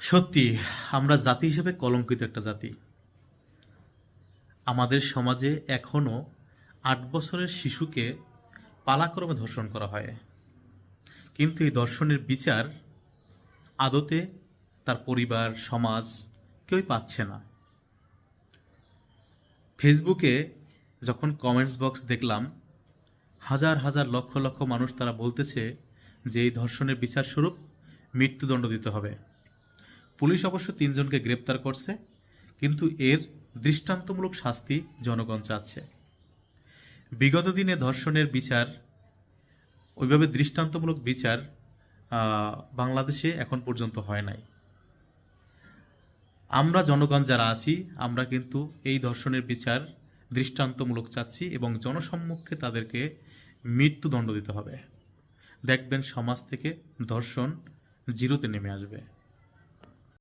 সত্যি, আমরা জাতি হিসেবে কলঙ্কিত একটা জাতি। আমাদের সমাজে এখনও আট বছরের শিশুকে পালাক্রমে ধর্ষণ করা হয়। কিন্তু এই ধর্ষণের বিচার আদতে তার পরিবার, সমাজ কেউই পাচ্ছে না। ফেসবুকে যখন কমেন্টস বক্স দেখলাম, হাজার হাজার লক্ষ লক্ষ মানুষ তারা বলতেছে যে এই ধর্ষণের বিচার স্বরূপ মৃত্যুদণ্ড দিতে হবে। পুলিশ অবশ্য তিনজনকে গ্রেপ্তার করছে, কিন্তু এর দৃষ্টান্তমূলক শাস্তি জনগণ চাচ্ছে। বিগত দিনে ধর্ষণের বিচার, ওইভাবে দৃষ্টান্তমূলক বিচার বাংলাদেশে এখন পর্যন্ত হয় নাই। আমরা জনগণ যারা আছি, আমরা কিন্তু এই ধর্ষণের বিচার দৃষ্টান্তমূলক চাচ্ছি এবং জনসম্মুখে তাদেরকে মৃত্যুদণ্ড দিতে হবে। দেখবেন সমাজ থেকে ধর্ষণ জিরোতে নেমে আসবে।